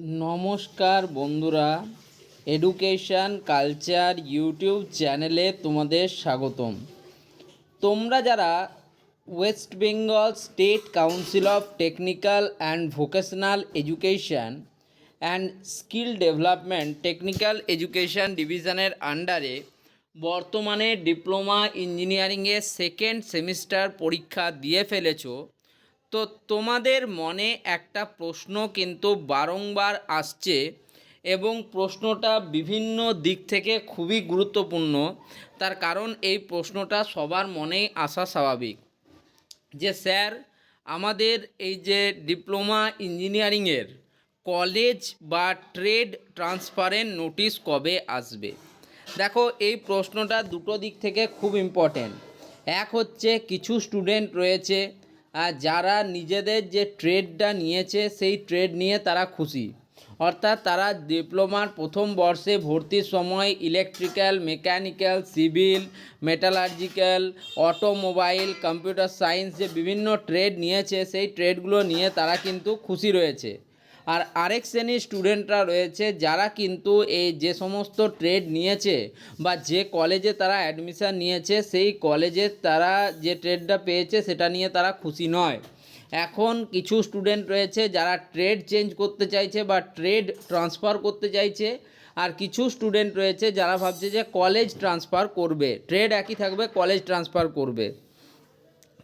নমস্কার বন্ধুরা education culture YouTube চ্যানেলে তোমাদের স্বাগতম। তোমরা যারা West Bengal State Council of Technical and Vocational Education and Skill Development Technical Education ডিভিশনের আন্ডারে বর্তমানে ডিপ্লোমা ইঞ্জিনিয়ারিংয়ে সেকেন্ড সেমিস্টার পরীক্ষা দিয়ে ফেলেছো। তো তোমাদের মনে একটা প্রশ্ন কিন্তু বারংবার আসছে এবং প্রশ্নটা বিভিন্ন দিক থেকে খুবই গুরুত্বপূর্ণ। তার কারণ এই প্রশ্নটা সবার মনেই আসা স্বাভাবিক। যে স্যার, আমাদের এই যে ডিপ্লোমা ইঞ্জিনিয়ারিংয়ের কলেজ বা ট্রেড ট্রান্সফারের নোটিশ কবে আসবে? দেখো, এই প্রশ্নটা দুটো দিক থেকে খুব ইম্পর্টেন্ট এক হচ্ছে, কিছু স্টুডেন্ট রয়েছে যারা নিজেদের যে ট্রেডটা নিয়েছে, সেই ট্রেড নিয়ে তারা খুশি। অর্থাৎ তারা ডিপ্লোমার প্রথম বর্ষে ভর্তির সময় electrical mechanical civil metallurgical automobile computer science যে বিভিন্ন ট্রেড নিয়েছে, সেই ট্রেডগুলো নিয়ে তারা কিন্তু খুশি রয়েছে। আর আরেক শ্রেণির স্টুডেন্টরা রয়েছে, যারা কিন্তু এই যে সমস্ত ট্রেড নিয়েছে বা যে কলেজে তারা অ্যাডমিশান নিয়েছে, সেই কলেজে তারা যে ট্রেডটা পেয়েছে, সেটা নিয়ে তারা খুশি নয়। এখন কিছু স্টুডেন্ট রয়েছে, যারা ট্রেড চেঞ্জ করতে চাইছে বা ট্রেড ট্রান্সফার করতে চাইছে, আর কিছু স্টুডেন্ট রয়েছে, যারা ভাবছে যে কলেজ ট্রান্সফার করবে। ট্রেড একই থাকবে কলেজ ট্রান্সফার করবে।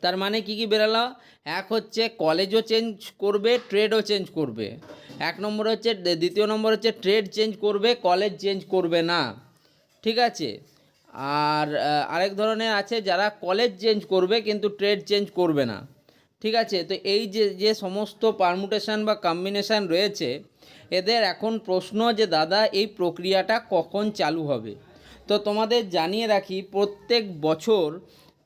তার মানে কি কি বেরালো? এক হচ্ছে কলেজও চেঞ্জ করবে ট্রেডও চেঞ্জ করবে। এক নম্বর হচ্ছে, দ্বিতীয় নম্বর হচ্ছে ট্রেড চেঞ্জ করবে কলেজ চেঞ্জ করবে না। ঠিক আছে? আর আরেক ধরনের আছে, যারা কলেজ চেঞ্জ করবে, কিন্তু ট্রেড চেঞ্জ করবে না। ঠিক আছে? তো এই যে যে সমস্ত পারমুটেশন বা কম্বিনেশান রয়েছে, এদের এখন প্রশ্ন যে, দাদা, এই প্রক্রিয়াটা কখন চালু হবে? তো তোমাদের জানিয়ে রাখি, প্রত্যেক বছর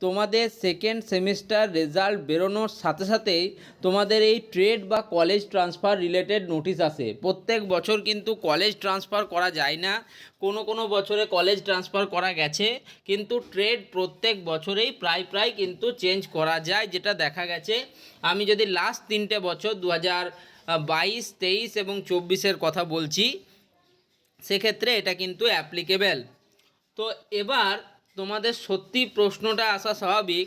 তোমাদের সেকেন্ড সেমিস্টার রেজাল্ট বেরোনোর সাথে সাথেই তোমাদের এই ট্রেড বা কলেজ ট্রান্সফার রিলেটেড নোটিশ আসে। প্রত্যেক বছর কিন্তু কলেজ ট্রান্সফার করা যায় না। কোনো কোনো বছরে কলেজ ট্রান্সফার করা গেছে, কিন্তু ট্রেড প্রত্যেক বছরেই প্রায় প্রায় কিন্তু চেঞ্জ করা যায়, যেটা দেখা গেছে। আমি যদি লাস্ট তিনটে বছর দু হাজার বাইশ, তেইশ এবং চব্বিশের কথা বলছি, সেক্ষেত্রে এটা কিন্তু অ্যাপ্লিকেবেল তো এবার তোমাদের সত্যি প্রশ্নটা আসা স্বাভাবিক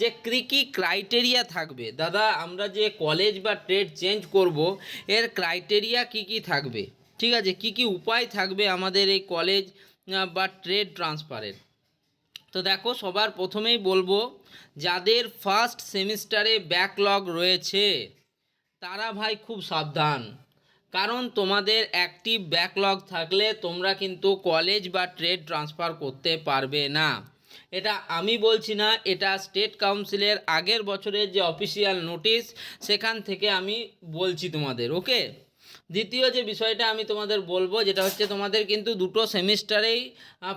যে কী কী ক্রাইটেরিয়া থাকবে? দাদা, আমরা যে কলেজ বা ট্রেড চেঞ্জ করব, এর ক্রাইটেরিয়া কি কি থাকবে? ঠিক আছে, কি কি উপায় থাকবে আমাদের এই কলেজ বা ট্রেড ট্রান্সফারের তো দেখো, সবার প্রথমেই বলব, যাদের ফার্স্ট সেমিস্টারে ব্যাকলগ রয়েছে, তারা ভাই খুব সাবধান। কারণ তোমাদের অ্যাক্টিভ ব্যাকলগ থাকলে তোমরা কিন্তু কলেজ বা ট্রেড ট্রান্সফার করতে পারবে না। এটা আমি বলছি না, এটা স্টেট কাউন্সিলের আগের বছরের যে অফিসিয়াল নোটিশ সেখান থেকে আমি বলছি তোমাদের ওকে দ্বিতীয় যে বিষয়টা আমি তোমাদের বলব, যেটা হচ্ছে তোমাদের কিন্তু দুটো সেমিস্টারেই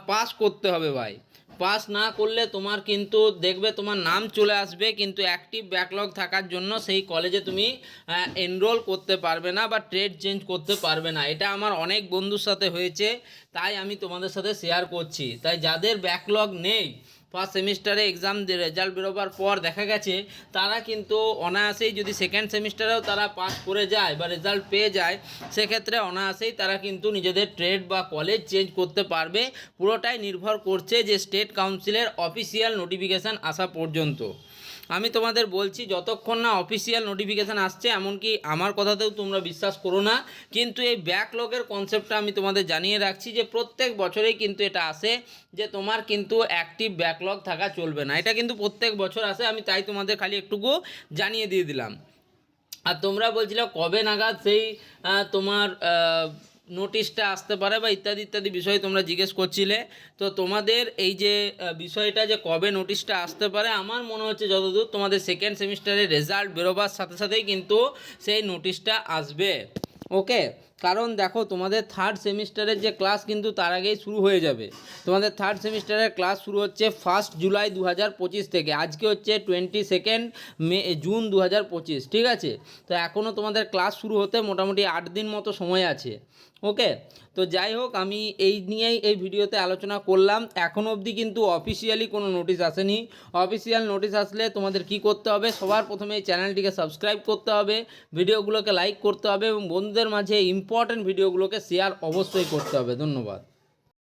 পাস করতে হবে ভাই। পাস না করলে তোমার কিন্তু, দেখবে তোমার নাম চলে আসবে, কিন্তু অ্যাক্টিভ ব্যাকলগ থাকার জন্য সেই কলেজে তুমি এনরোল করতে পারবে না বা ট্রেড চেঞ্জ করতে পারবে না। এটা আমার অনেক বন্ধুর সাথে হয়েছে, তাই আমি তোমাদের সাথে শেয়ার করছি। তাই যাদের ব্যাকলগ নেই ফার্স্ট সেমিস্টারে এক্সাম রেজাল্ট বেরোবার পর দেখা গেছে, তারা কিন্তু অনায়াসেই যদি সেকেন্ড সেমিস্টারেও তারা পাস করে যায় বা রেজাল্ট পেয়ে যায়, সেক্ষেত্রে অনায়াসেই তারা কিন্তু নিজেদের ট্রেড বা কলেজ চেঞ্জ করতে পারবে। পুরোটাই নির্ভর করছে যে স্টেট কাউন্সিলের অফিসিয়াল নোটিফিকেশান আসা পর্যন্ত। আমি তোমাদের বলছি, যতক্ষণ না অফিসিয়াল নোটিফিকেশান আসছে, এমনকি আমার কথাতেও তোমরা বিশ্বাস করো না, কিন্তু এই ব্যাকলগের কনসেপ্টটা আমি তোমাদের জানিয়ে রাখছি যে প্রত্যেক বছরেই কিন্তু এটা আসে, যে তোমার কিন্তু অ্যাক্টিভ ব্যাকলগ থাকা চলবে না। এটা কিন্তু প্রত্যেক বছর আসে, আমি তাই তোমাদের খালি একটুকু জানিয়ে দিয়ে দিলাম। আর তোমরা বলছিলে কবে নাগাদ সেই তোমার নোটিশটা আসতে পারে বা ইত্যাদি ইত্যাদি বিষয় তোমরা জিজ্ঞেস করছিলে। তো তোমাদের এই যে বিষয়টা যে কবে নোটিশটা আসতে পারে, আমার মনে হচ্ছে যতদূর তোমাদের সেকেন্ড সেমিস্টারের রেজাল্ট বেরোবার সাথে সাথেই কিন্তু সেই নোটিশটা আসবে। ওকে কারণ দেখো, তোমাদের থার্ড সেমিস্টারের যে ক্লাস কিন্তু তার আগেই শুরু হয়ে যাবে। তোমাদের থার্ড সেমিস্টারের ক্লাস শুরু হচ্ছে ফার্স্ট জুলাই দু হাজার পঁচিশ থেকে। আজকে হচ্ছে টোয়েন্টি সেকেন্ড মে জুন দু হাজার পঁচিশ, ঠিক আছে? তো এখনও তোমাদের ক্লাস শুরু হতে মোটামুটি আট দিন মতো সময় আছে, ওকে? তো যাই হোক, আমি এই নিয়েই এই ভিডিওতে আলোচনা করলাম। এখন অবধি কিন্তু অফিসিয়ালি কোনো নোটিশ আসেনি। অফিসিয়াল নোটিশ আসলে তোমাদের কি করতে হবে? সবার প্রথমে এই চ্যানেলটিকে সাবস্ক্রাইব করতে হবে। ভিডিওগুলোকে লাইক করতে হবে এবং বন্ধুদের মাঝে ইম্পর্ট্যান্ট ভিডিওগুলোকে শেয়ার অবশ্যই করতে হবে। ধন্যবাদ।